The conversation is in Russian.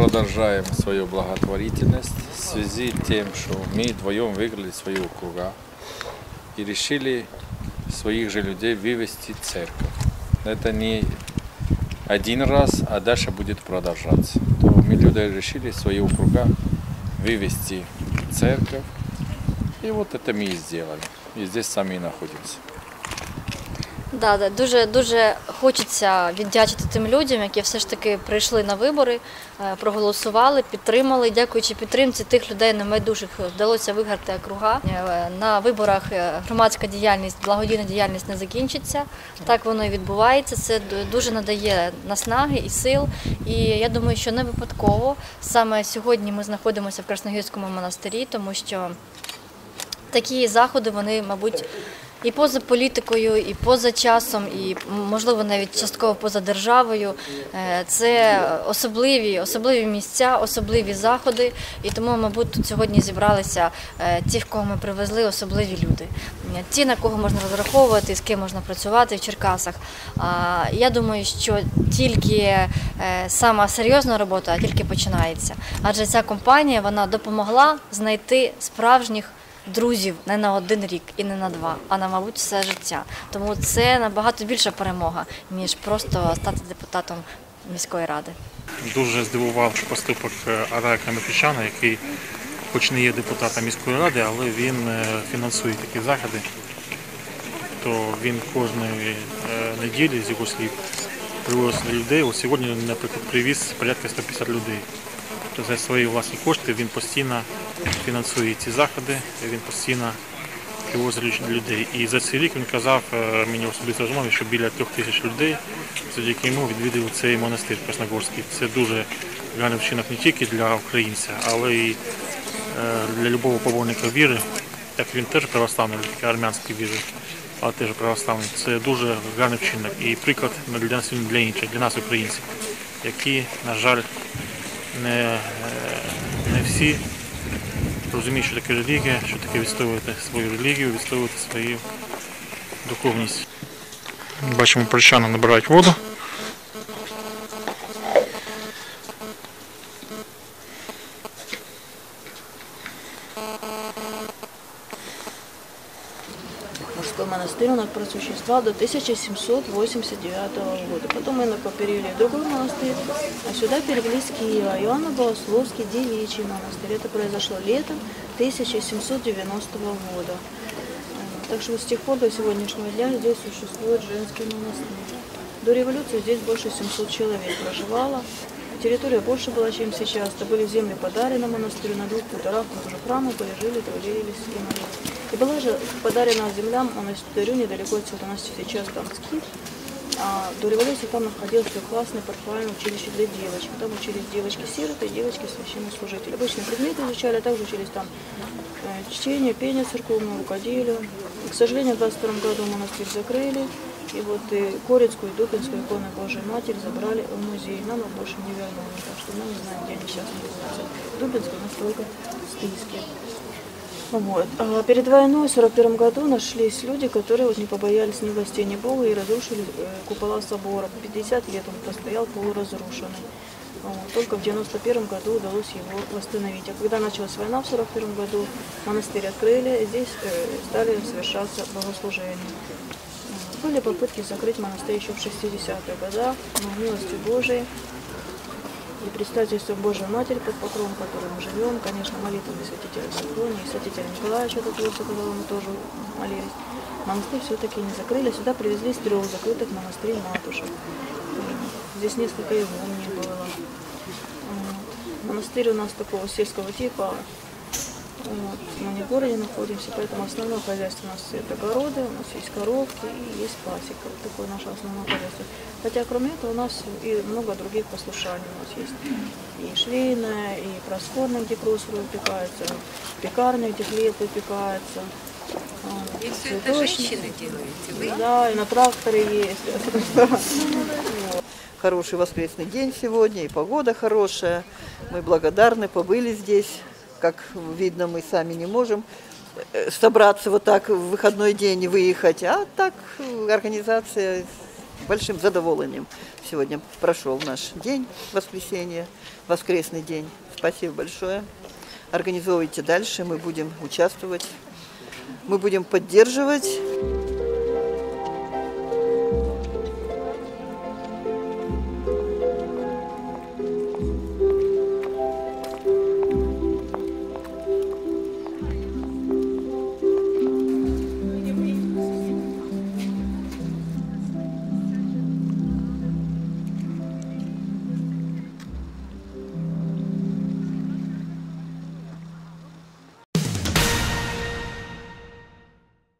продолжаем свою благотворительность в связи с тем, что мы вдвоем выиграли свои округа и решили своих же людей вывести в церковь. Это не один раз, а дальше будет продолжаться. То мы люди решили свои округа вывести в церковь. И вот это мы и сделали. И здесь сами находимся. Да, да, дуже дуже хочеться віддячити тим людям, які все ж таки прийшли на вибори, е, проголосували, підтримали. Дякуючи підтримці тих людей небайдужих вдалося виграти округа. Е, На виборах е, громадська діяльність, благодійна діяльність не закінчиться. Так воно і відбувається. Це дуже надає наснаги і сил. І я думаю, що не випадково саме сьогодні ми знаходимося в Красногірському монастирі, тому що такі заходи вони, мабуть, і поза політикою, і поза часом, і можливо навіть частково поза державою. Е, Це особливі, особливі місця, особливі заходи. І тому, мабуть, тут сьогодні зібралися е, ті, в кого ми привезли, особливі люди. Е, Ті, на кого можна розраховувати, з ким можна працювати в Черкасах. Я думаю, що тільки сама серйозна робота тільки починається. Адже ця компанія вона допомогла знайти справжніх друзів не на один рік і не на два, а на, мабуть, все життя. Тому це набагато більша перемога, ніж просто стати депутатом міської ради. Дуже здивував поступок е, Арайка Микичана, який хоч не є депутатом міської ради, але він е, фінансує такі заходи. То він кожної е, неділі, з його слів, привозить людей. Ось сьогодні, наприклад, привіз порядка 150 людей. Тобто за свої власні кошти він постійно фінансує ці заходи, він постійно привозить людей. І за цей рік він казав е, мені особисто розмові, що біля трьох тисяч людей завдяки йому відвідали цей монастир Красногорський. Це дуже гарний вчинок не тільки для українця, але й е, для любого поборника віри. Так він теж православний, тільки армянської віри, але теж православний. Це дуже гарний вчинок і приклад для нас для інших, для нас, українців, які, на жаль, не, е, не всі розуміють, що таке релігія, що таке відстоювати свою релігію, відстоювати свою духовність. Бачимо, прочани набирають воду. Монастырь у нас просуществовал до 1789 года. Потом мы перевели в другой монастырь, а сюда перевели с Киева. Иоанна Богословский девичий монастырь. Это произошло летом 1790 года. Так что с тех пор до сегодняшнего дня здесь существует женский монастырь. До революции здесь больше 700 человек проживало. Территория больше была, чем сейчас. Это были земли подарены монастырю на двух хуторах, уже храмы были, жили, трудились и молились. И была же подарена земля монастырю недалеко отсюда. У нас сейчас скит. А до революции там находилось классное парфуальное училище для девочек. Там учились девочки-сироты девочки-священнослужители. Обычные предметы изучали, а также учились там э, чтение, пение церковное, рукоделие. К сожалению, в 22 году монастырь закрыли. И вот и Корецкую, и Дубинскую иконы Божией Матери забрали в музей. Нам их больше не вернули, так что мы не знаем, где они сейчас находятся. Дубинскую у нас только в списке. Вот. А перед войной в 41 году нашлись люди, которые вот не побоялись ни властей, ни Бога и разрушили э, купола собора. 50 лет он простоял полуразрушенный. Вот. Только в 91 году удалось его восстановить. А когда началась война в 41 году, монастырь открыли, здесь э, стали совершаться богослужения. Были попытки закрыть монастырь еще в 60-х годах, но милостью Божией и предстательство Божьей Матери под покровом, в котором мы живем, конечно, молитвами святителя Сафрония святителя Николаевича, которого которого мы тоже молились. Монастырь все-таки не закрыли, сюда привезли с трех закрытых монастырей матушек. Здесь несколько икон не было. Монастырь у нас такого сельского типа, вот. мы не в городе находимся, поэтому основное хозяйство у нас это огороды, у нас есть коровки и есть пасека. Вот такое наше основное хозяйство. Хотя кроме этого у нас и много других послушаний. У нас есть и швейная, и проскорная, где кроссеры выпекаются, пекарня, где хлеб выпекается. Вот. И все это женщины делаете, вы? Да, и на тракторе есть. Хороший воскресный день сегодня, и погода хорошая. Мы благодарны, побыли здесь. Как видно, мы сами не можем э, собраться вот так в выходной день и выехать. А так э, организация большим задоволением сегодня прошел наш день, воскресенье, воскресный день. Спасибо большое. Организовывайте дальше, мы будем участвовать, мы будем поддерживать.